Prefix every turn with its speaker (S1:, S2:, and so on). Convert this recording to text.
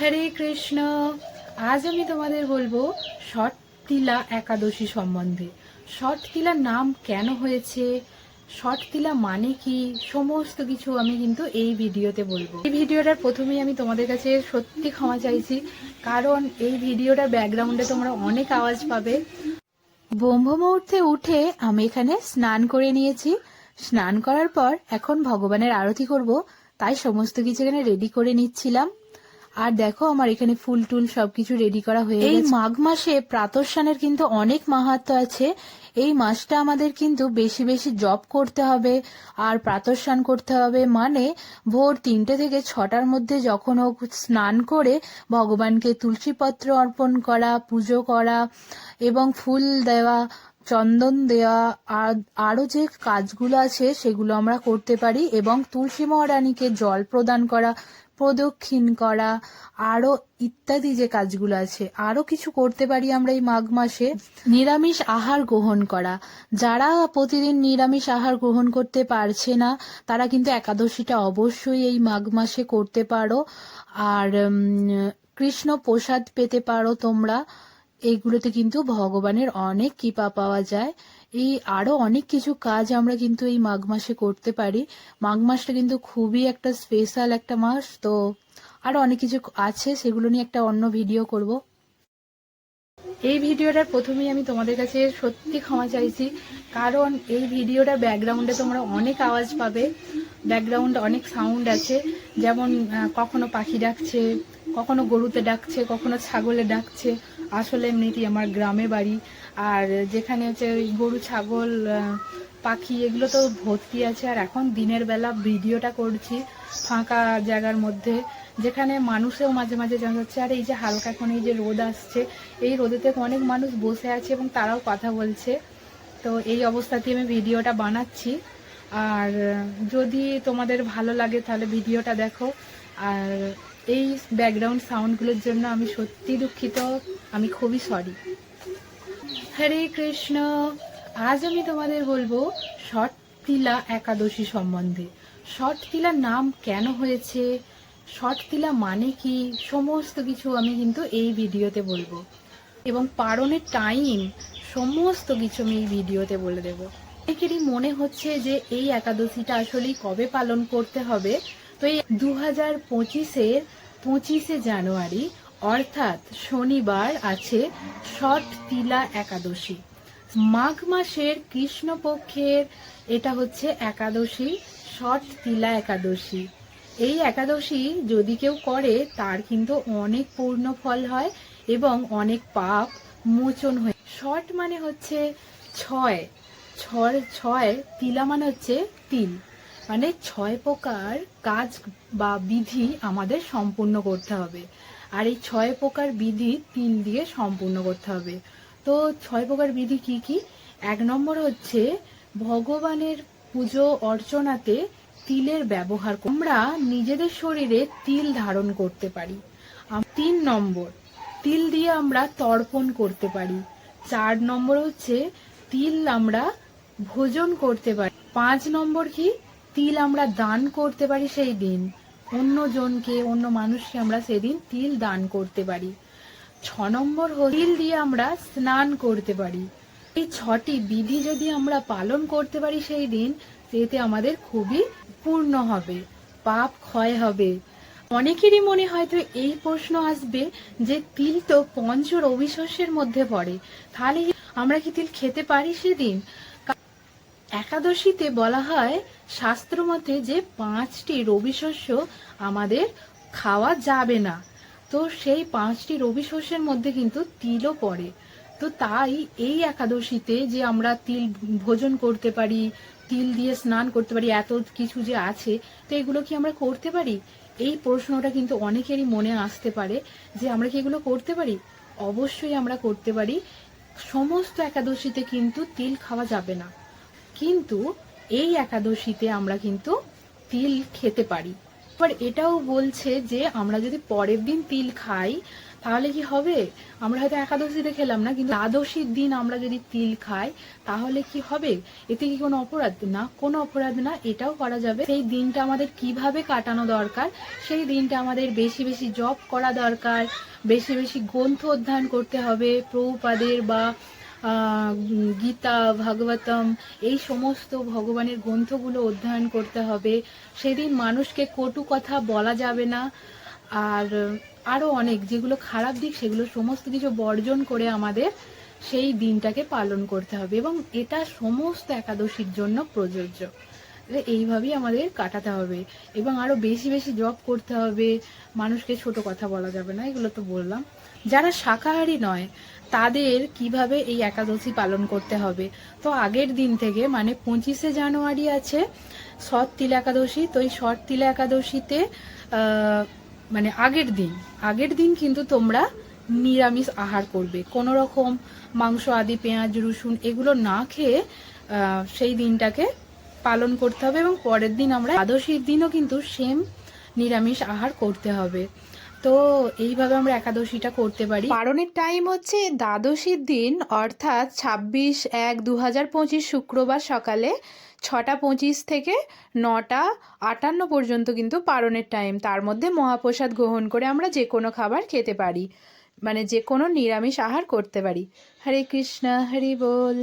S1: হরে কৃষ্ণ। আজ আমি তোমাদের বলব ষট তিলা একাদশী সম্বন্ধে। ষট তিলার নাম কেন হয়েছে? ষট তিলা মানে কি? সমস্ত কিছু আমি কিন্তু এই ভিডিওতে বলব। এই ভিডিওটার প্রথমেই আমি তোমাদের কাছে সত্যি ক্ষমা চাইছি, কারণ এই ভিডিওটার ব্যাকগ্রাউন্ডে তোমরা অনেক আওয়াজ পাবে। ব্রহ্ম মুহূর্তে উঠে আমি এখানে স্নান করে নিয়েছি। স্নান করার পর এখন ভগবানের আরতি করব, তাই সমস্ত কিছু এখানে রেডি করে নিচ্ছিলাম। আর দেখো আমার এখানে ফুল টুল সবকিছু রেডি করা হয়ে এই মাঘ মাসে প্রাতঃস্নানের কিন্তু অনেক মাহাত্ম আছে। এই মাসটা আমাদের কিন্তু বেশি বেশি জব করতে হবে আর প্রাতঃস্নান করতে হবে। মানে ভোর তিনটে থেকে ছটার মধ্যে যখন হোক স্নান করে ভগবানকে তুলসীপত্র অর্পণ করা পুজো করা এবং ফুল দেওয়া চন্দন দেওয়া আর আরও যে কাজগুলো আছে সেগুলো আমরা করতে পারি এবং তুলসী মহারানীকে জল প্রদান করা প্রদক্ষিণ করা, আরও ইত্যাদি যে কাজগুলো আছে, আরও কিছু করতে পারি আমরা এই মাঘ মাসে। নিরামিষ আহার গ্রহণ করা। যারা প্রতিদিন নিরামিষ আহার গ্রহণ করতে পারছে না, তারা কিন্তু একাদশীটা অবশ্যই এই মাঘ মাসে করতে পারো। আর কৃষ্ণ প্রসাদ পেতে পারো তোমরা। এইগুলোতে কিন্তু ভগবানের অনেক কৃপা পাওয়া যায়। এই আরও অনেক কিছু কাজ আমরা কিন্তু এই মাঘ মাসে করতে পারি। মাঘ মাসটা কিন্তু খুবই একটা স্পেশাল একটা মাস, তো আরও অনেক কিছু আছে, সেগুলো নিয়ে একটা অন্য ভিডিও করব। এই ভিডিওটার প্রথমেই আমি তোমাদের কাছে সত্যি ক্ষমা চাইছি, কারণ এই ভিডিওটার ব্যাকগ্রাউন্ডে তোমরা অনেক আওয়াজ পাবে ব্যাকগ্রাউন্ড অনেক সাউন্ড আছে, যেমন কখনো পাখি ডাকছে, কখনো গরুতে ডাকছে, কখনো ছাগলে ডাকছে আসলে এমনিতেই আমার গ্রামে বাড়ি। আর যেখানে হচ্ছে ওই গরু, ছাগল পাখি, এগুলো তো ভর্তি আছে। আর এখন দিনের বেলা ভিডিওটা করছি ফাঁকা জায়গার মধ্যে, যেখানে মানুষেও মাঝে মাঝে জানা যাচ্ছে আর, এই যে হালকা এখন এই যে রোদ আসছে, এই রোদেতে অনেক মানুষ বসে আছে এবং তারাও কথা বলছে। তো এই অবস্থাতে আমি ভিডিওটা বানাচ্ছি। আর যদি তোমাদের ভালো লাগে তাহলে ভিডিওটা দেখো। আর এই ব্যাকগ্রাউন্ড সাউন্ডগুলোর জন্য আমি সত্যি দুঃখিত, আমি খুবই সরি হরে কৃষ্ণ, আজ আমি তোমাদের বলব ষট তিলা একাদশী সম্বন্ধে। ষট তিলার নাম কেন হয়েছে? ষট তিলা মানে কি? সমস্ত কিছু আমি কিন্তু এই ভিডিওতে বলব। এবং পারণের টাইম সমস্ত কিছু আমি এই ভিডিওতে বলে দেবো। অনেকেরই মনে হচ্ছে যে এই একাদশীটা আসলেই কবে পালন করতে হবে? তো এই দু হাজার পঁচিশের পঁচিশে জানুয়ারি, অর্থাৎ শনিবার আছে ষট তিলা একাদশী। মাঘ মাসের কৃষ্ণপক্ষের এটা হচ্ছে একাদশী ষট তিলা একাদশী। এই একাদশী যদি কেউ করে, তার কিন্তু অনেক পূর্ণ ফল হয় এবং অনেক পাপ মোচন হয়। ষট মানে হচ্ছে ছয় ছয় ছয়, তিলা মানে হচ্ছে তিল। মানে ছয় প্রকার কাজ বা বিধি আমাদের সম্পূর্ণ করতে হবে। আর এই ছয় প্রকার বিধি তিল দিয়ে সম্পূর্ণ করতে হবে। তো ছয় প্রকার বিধি কি কি? এক নম্বর হচ্ছে ভগবানের পুজো অর্চনাতে তিলের ব্যবহার আমরা নিজেদের শরীরে তিল ধারণ করতে পারি। তিন নম্বর, তিল দিয়ে আমরা তর্পণ করতে পারি। চার নম্বর হচ্ছে তিল আমরা ভোজন করতে পারি। পাঁচ নম্বর কি? তিল আমরা দান করতে পারি সেই দিন। অন্য জনকে অন্য মানুষকে আমরা সেদিন তিল দান করতে পারি। ছ নম্বর তিল দিয়ে আমরা স্নান করতে পারি। এই ছটি বিধি যদি আমরা পালন করতে পারি সেই দিন, সেতে আমাদের খুবই পূর্ণ হবে, পাপ ক্ষয় হবে। অনেকেরই মনে হয়তো এই প্রশ্ন আসবে যে তিল তো পঞ্চ রবিশস্যের মধ্যে পড়ে, তাহলে আমরা কি তিল খেতে পারি সেদিন? একাদশীতে বলা হয় শাস্ত্র মতে যে পাঁচটি রবি শস্য আমাদের খাওয়া যাবে না, তো সেই পাঁচটি রবি শস্যের মধ্যে কিন্তু তিলও পড়ে। তো তাই এই একাদশীতে যে আমরা তিল ভোজন করতে পারি, তিল দিয়ে স্নান করতে পারি, এত কিছু যে আছে, তো এগুলো কি আমরা করতে পারি? এই প্রশ্নটা কিন্তু অনেকেরই মনে আসতে পারে যে আমরা কি এগুলো করতে পারি? অবশ্যই আমরা করতে পারি। সমস্ত একাদশীতে কিন্তু তিল খাওয়া যাবে না। কিন্তু এই একাদশীতে আমরা কিন্তু তিল খেতে পারি। এবার এটাও বলছে যে, আমরা যদি পরের দিন তিল খাই, তাহলে কি হবে? আমরা হয়তো একাদশীতে খেলাম না, কিন্তু দ্বাদশীর দিন আমরা যদি তিল খাই, তাহলে কি হবে? এতে কি কোনো অপরাধ? না, কোনো অপরাধ না, এটাও করা যাবে। সেই দিনটা আমাদের কীভাবে কাটানো দরকার? সেই দিনটা আমাদের বেশি বেশি জপ করা দরকার, বেশি বেশি গ্রন্থ অধ্যয়ন করতে হবে, প্রভুপাদের বা গীতা, ভাগবতম, এই সমস্ত ভগবানের গ্রন্থগুলো অধ্যয়ন করতে হবে। সেদিন মানুষকে কটু কথা বলা যাবে না। আর আরও অনেক যেগুলো খারাপ দিক, সেগুলো সমস্ত কিছু বর্জন করে আমাদের সেই দিনটাকে পালন করতে হবে এবং এটা সমস্ত একাদশীর জন্য প্রযোজ্য। এইভাবেই আমাদের কাটাতে হবে এবং আরও বেশি বেশি জব করতে হবে। মানুষকে ছোট কথা বলা যাবে না, এগুলো তো বললাম। যারা শাকাহারী নয় তাদের কীভাবে এই একাদশী পালন করতে হবে? তো আগের দিন থেকে মানে পঁচিশে জানুয়ারি আছে সৎ তিল একাদশী, তো এই সৎ তিল একাদশীতে মানে আগের দিন আগের দিন কিন্তু তোমরা নিরামিষ আহার করবে। কোনো রকম মাংস, আদি, পেঁয়াজ, রসুন এগুলো না খেয়ে সেই দিনটাকে পালন করতে হবে এবং পরের দিন আমরা একাদশীর দিনও কিন্তু সেম নিরামিষ আহার করতে হবে। তো এইভাবে আমরা একাদশীটা করতে পারি। পারণের টাইম হচ্ছে দ্বাদশীর দিন, অর্থাৎ ছাব্বিশ এক দু হাজার পঁচিশ শুক্রবার সকালে ছটা পঁচিশ থেকে নটা আটান্ন পর্যন্ত কিন্তু পারণের টাইম তার মধ্যে মহাপ্রসাদ গ্রহণ করে আমরা যে কোনো খাবার খেতে পারি। মানে যে কোনো নিরামিষ আহার করতে পারি। হরে কৃষ্ণ, হরি বল।